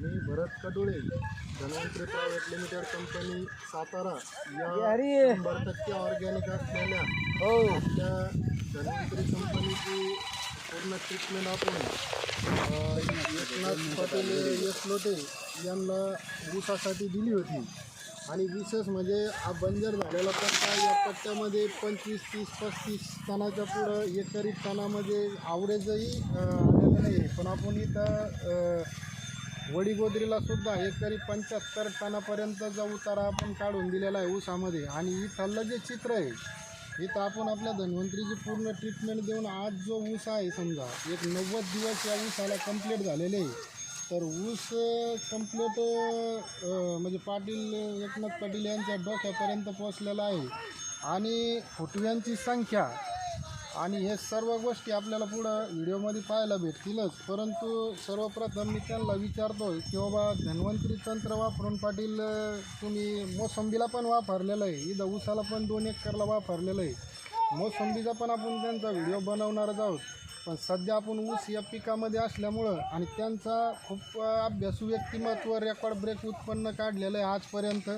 मी Bharat Kadule Dhanvantari private limited company Satara. या शंभर टक्के ऑर्गॅनिक असलेल्या हो. त्या धन्वंतरी कंपनीची पूर्ण ट्रीटमेंट आपण एकनाथ पाटील यश लोटे यांना ऊसासाठी दिली होती. आणि विशेष म्हणजे हा बंजर झालेला पट्टा या पट्ट्यामध्ये पंचवीस तीस पस्तीस टनाच्या पुढं एकरी टनामध्ये आवरेजही आलेलं नाही पण आपण इथं वडीगोद्रीला सुद्धा एकरी पंच्याहत्तर टनापर्यंतचा उतारा आपण काढून दिलेला आहे ऊसामध्ये. आणि इथलं जे चित्र आहे. इथं आपण आपल्या धन्वंतरीची पूर्ण ट्रीटमेंट देऊन आज जो ऊस आहे समजा एक नव्वद दिवस या ऊसाला कंप्लीट झालेले आहे. तर ऊस कंप्लीट म्हणजे पाटील एकनाथ पाटील यांच्या डोक्यापर्यंत पोचलेला आहे. आणि फुटव्यांची संख्या आणि हे सर्व गोष्टी आपल्याला पुढं व्हिडिओमध्ये पाहायला भेटतीलच. परंतु सर्वप्रथम मी त्यांना विचारतो की बाबा धन्वंतरी तंत्र वापरून पाटील तुम्ही मोसंबीला पण वापरलेलं आहे. इथं ऊसाला पण दोन एकरला वापरलेलं आहे. मोसंबीचा पण आपण त्यांचा व्हिडिओ बनवणारच आहोत. पण सध्या आपण ऊस या पिकामध्ये असल्यामुळं आणि त्यांचा खूप अभ्यासू व्यक्तिमत्व रेकॉर्ड ब्रेक उत्पन्न काढलेलं आहे आजपर्यंत.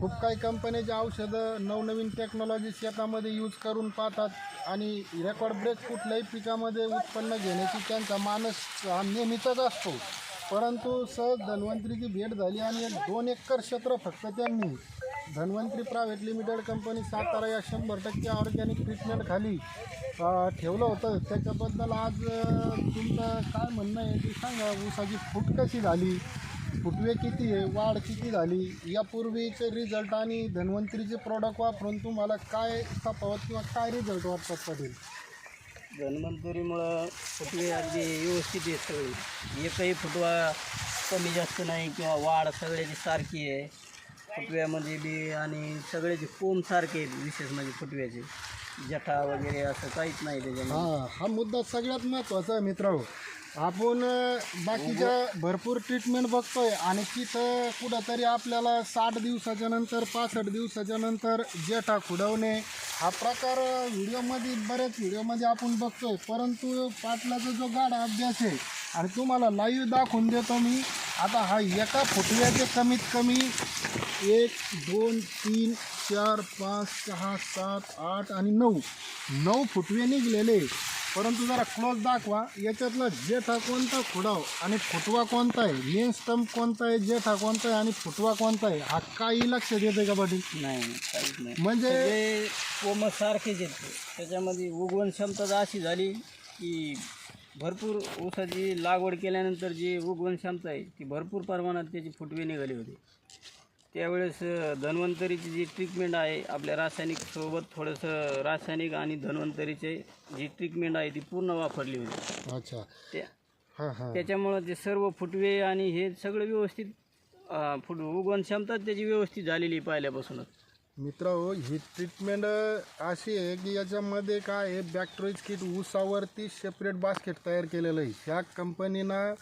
खूप काही कंपन्याचे औषधं नवनवीन टेक्नॉलॉजी शेतामध्ये यूज करून पाहतात आणि रेकॉर्ड ब्रेक कुठल्याही पिकामध्ये उत्पन्न घेण्याची त्यांचा मानस हा नेहमीचाच असतो. परंतु सहज धन्वंतरीची भेट झाली आणि एक दोन एकर क्षेत्र फक्त त्यांनी. Dhanvantari private limited company Satara या शंभर टक्के ऑर्गॅनिक ट्रीटमेंटखाली ठेवलं होतं. त्याच्याबद्दल आज तुमचं काय म्हणणं आहे ते सांगा. ऊसाची फूट कशी झाली? फुटवे किती आहे? वाढ किती झाली? यापूर्वीचे रिझल्ट आणि धन्वंतरीचे प्रॉडक्ट वापरून तुम्हाला काय तफावत किंवा काय रिझल्ट वाटतात पाटील धन्वंतरीमुळं फुटवे अगदी व्यवस्थित आहे सगळी. एकही फुटवा कमी जास्त नाही किंवा वाढ सगळ्याची सारखी आहे. फुटव्यामध्ये बी आणि सगळ्याचे कोंब सारखे आहेत विशेष म्हणजे फुटव्याचे. जठा वगैरे असं काहीच नाही त्याच्यामध्ये. हा हा मुद्दा सगळ्यात महत्त्वाचा आहे मित्रांनो. आपण अ, बाकीच्या भरपूर ट्रीटमेंट बघतोय आणि तिथं कुठंतरी आपल्याला साठ दिवसाच्या नंतर पासष्ट दिवसाच्या नंतर जेठा खुडवणे हा प्रकार व्हिडिओमध्ये बऱ्याच व्हिडिओमध्ये आपण बघतोय. परंतु पाटलाचा जो गाढा अभ्यास आहे आणि तुम्हाला लाईव्ह दाखवून देतो मी आता हा एका फुटव्याचे कमीत कमी एक दोन तीन चार पाच सहा सात आठ आणि नऊ. नऊ फुटवे निघलेले. परंतु जरा क्लोज दाखवा. याच्यातला जेठा कोणता खुडाव आणि फुटवा कोणता आहे? मेन स्टंप कोणता आहे? जेठा कोणता आहे? आणि फुटवा कोणता आहे? हा काही लक्षात येते का पाटील? नाही काहीच नाही. म्हणजे कोंब सारखेच आहेत त्याच्यामध्ये उगवण क्षमता तर अशी झाली की भरपूर ऊसाची लागवड केल्यानंतर जी उगवण क्षमता आहे ती भरपूर प्रमाणात त्याची फुटवे निघाली होती. त्यावेळेस धन्वंतरीची जी ट्रीटमेंट आहे आपल्या रासायनिक सोबत थोडंसं रासायनिक आणि धन्वंतरीचे जी ट्रीटमेंट आहे ती पूर्ण वापरली होती. अच्छा. त्या हां हां. त्याच्यामुळं ते सर्व फुटवे आणि हे सगळं व्यवस्थित अ, फुट उगवण क्षमता त्याची व्यवस्थित झालेली आहे पहिल्यापासूनच. मित्र ही ट्रीटमेंट अशी आहे की याच्यामध्ये काय आहे बॅक्टेरियज किट ऊसावरती सेपरेट बास्केट तयार केलेलं आहे. ह्या कंपनीनं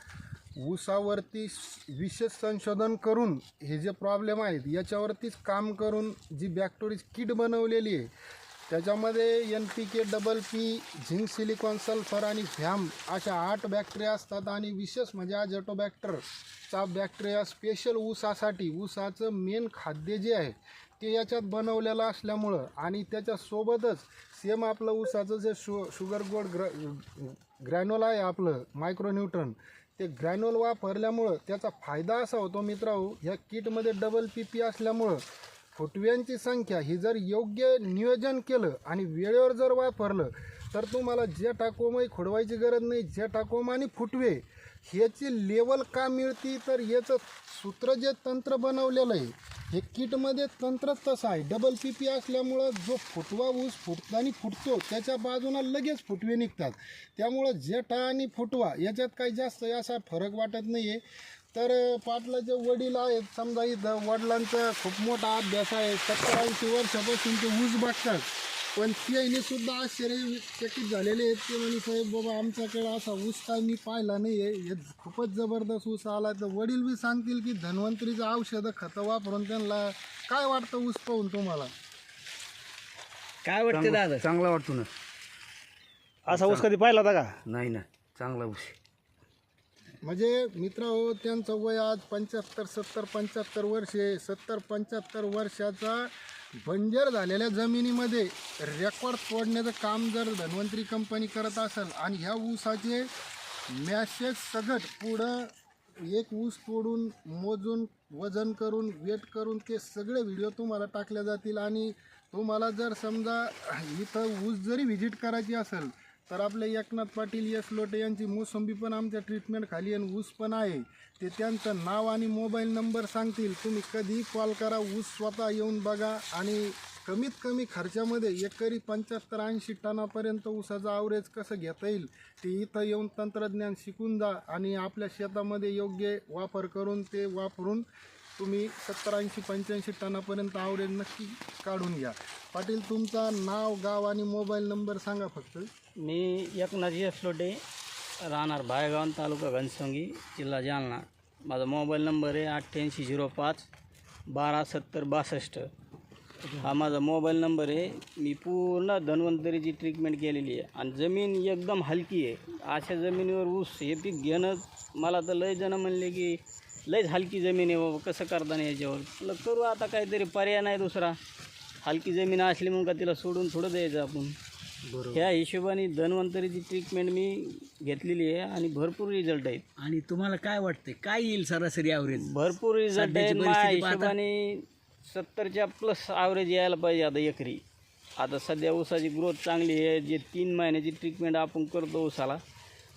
ऊसावरती विशेष संशोधन करून हे जे प्रॉब्लेम आहेत याच्यावरतीच काम करून जी बॅक्टोरीज किट बनवलेली आहे त्याच्यामध्ये N P K double P zinc silicon sulphur आणि फॅम अशा आठ बॅक्टेरिया असतात आणि विशेष म्हणजे अजॅटोबॅक्टरचा बॅक्टेरिया स्पेशल ऊसासाठी ऊसाचं मेन खाद्य जे आहे ते याच्यात बनवलेलं असल्यामुळं आणि त्याच्यासोबतच सेम आपलं ऊसाचं जे शु शुगर गोड ग्र ग्रॅनोला आहे आपलं मायक्रोन्यूट्रन ते ग्रॅनोल वापरल्यामुळं त्याचा फायदा असा होतो मित्रांनो ह्या किटमध्ये डबल पी पी असल्यामुळं फुटव्यांची संख्या ही जर योग्य नियोजन केलं आणि वेळेवर जर वापरलं तर तुम्हाला जे टाकोमही खोडवायची गरज नाही जे टाकोम आणि फुटवे ह्याची लेवल का मिळती? तर याचं सूत्र जे तंत्र बनवलेलं आहे हे किटमध्ये तंत्रच तसं आहे. डबल पी पी असल्यामुळं जो फुटवा ऊस फुटताना फुटतो त्याच्या बाजूला लगेच फुटवे निघतात. त्यामुळं जेठा आणि फुटवा याच्यात काही जास्त असा फरक वाटत नाही आहे तर पाटलाचे वडील आहेत समजा इथं वडिलांचा खूप मोठा अभ्यास आहे सत्तर ऐंशी वर्षापासून ते ऊस बघतात पण त्याने सुद्धा आश्चर्यचकित झालेले आहेत. ते म्हणे साहेब बाबा आमच्याकडे असा ऊस काय मी पाहिला नाही आहे हे खूपच जबरदस्त ऊस आला. तर वडील बी सांगतील की धन्वंतरीचं औषधं खतं वापरून त्यांना काय वाटतं ऊस पाहून तुम्हाला? काय वाटते दादा? चांगला वाटतो ना. असा ऊस कधी पाहिला होता का? नाही ना चांगला ऊस. आहे. म्हणजे मित्र हो त्यांचं वय आज पंच्याहत्तर सत्तर पंच्याहत्तर वर्षे सत्तर पंच्याहत्तर वर्षाचा बंजर झालेल्या जमिनीमध्ये रेकॉर्ड तोडण्याचं काम जर धन्वंतरी कंपनी करत असेल आणि ह्या ऊसाचे मॅसेज सगट पुढं एक ऊस तोडून मोजून वजन करून वेट करून ते सगळे व्हिडिओ तुम्हाला टाकले जातील. आणि तुम्हाला जर समजा इथं ऊस जरी व्हिजिट करायची असेल तर आपले एकनाथ पाटील यश लोटे यांची मोसंबी पण आमच्या ट्रीटमेंट खाली आणि ऊस पण आहे. ते त्यांचं नाव आणि मोबाईल नंबर सांगतील. तुम्ही कधी कॉल करा ऊस स्वतः येऊन बघा आणि कमीत कमी खर्चामध्ये एकरी पंच्याहत्तर ऐंशी टनापर्यंत ऊसाचं आवरेज कसं घेता येईल ते इथं येऊन तंत्रज्ञान शिकून जा आणि आपल्या शेतामध्ये योग्य वापर करून ते वापरून तुम्ही सत्तर ऐंशी पंच्याऐंशी टनापर्यंत आवडेल नक्की काढून घ्या. पाटील तुमचा नाव गाव आणि मोबाईल नंबर सांगा फक्त. मी एकनाथ यसलोटे राहणार भायगाव तालुका घनसंगी जिल्हा जालना. माझा मोबाईल नंबर आहे अठ्ठ्याऐंशी झिरो पाच बारा सत्तर बासष्ट. हा माझा मोबाईल नंबर आहे. मी पूर्ण धन्वंतरीची ट्रीटमेंट केलेली आहे. आणि जमीन एकदम हलकी आहे. अशा जमिनीवर ऊस हे पीक घेणं मला तर लय जण म्हणले की लयच हलकी जमीन आहे बाबा कसं करताना याच्यावर? म्हटलं करू आता काहीतरी पर्याय नाही दुसरा. हलकी जमीन असली मग का तिला सोडून थोडं द्यायचं आपण? बरोबर. ह्या हिशोबाने धन्वंतरीची ट्रीटमेंट मी घेतलेली आहे आणि भरपूर रिझल्ट आहेत. आणि तुम्हाला काय वाटते काय येईल सरासरी ॲव्हरेज भरपूर रिझल्ट सध्याची आहेत माझ्या परिस्थिती पाहता- हिशोबाने सत्तरच्या प्लस ॲव्हरेज यायला पाहिजे आता एकरी. आता सध्या ऊसाची ग्रोथ चांगली आहे. जे तीन महिन्याची ट्रीटमेंट आपण करतो ऊसाला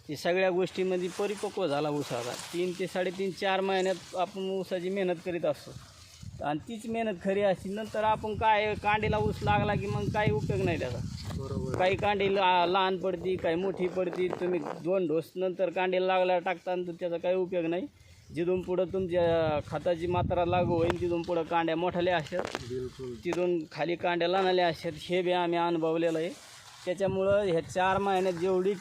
ते सगळ्या गोष्टीमध्ये परिपक्व झाला ऊसाचा तीन ते साडेतीन चार महिन्यात आपण ऊसाची मेहनत करीत असतो. आणि तीच मेहनत खरी असती नंतर आपण काय कांडीला ऊस लागला की मग काही उपयोग नाही त्याचा. बरोबर. काही कांडी ला- लहान पडती काही मोठी पडती तुम्ही दोन डोस नंतर कांडी लागला टाकता तर त्याचा काही उपयोग नाही. जिथून पुढं तुमच्या खताची मात्रा लागू होईल तिथून पुढं कांड्या मोठाल्या असतात. बिलकुल. तिथून खाली कांड्या लहानल्या असतात. हे बी आम्ही अनुभवलेलं आहे. त्याच्यामुळं ह्या चार महिन्यात जेवढी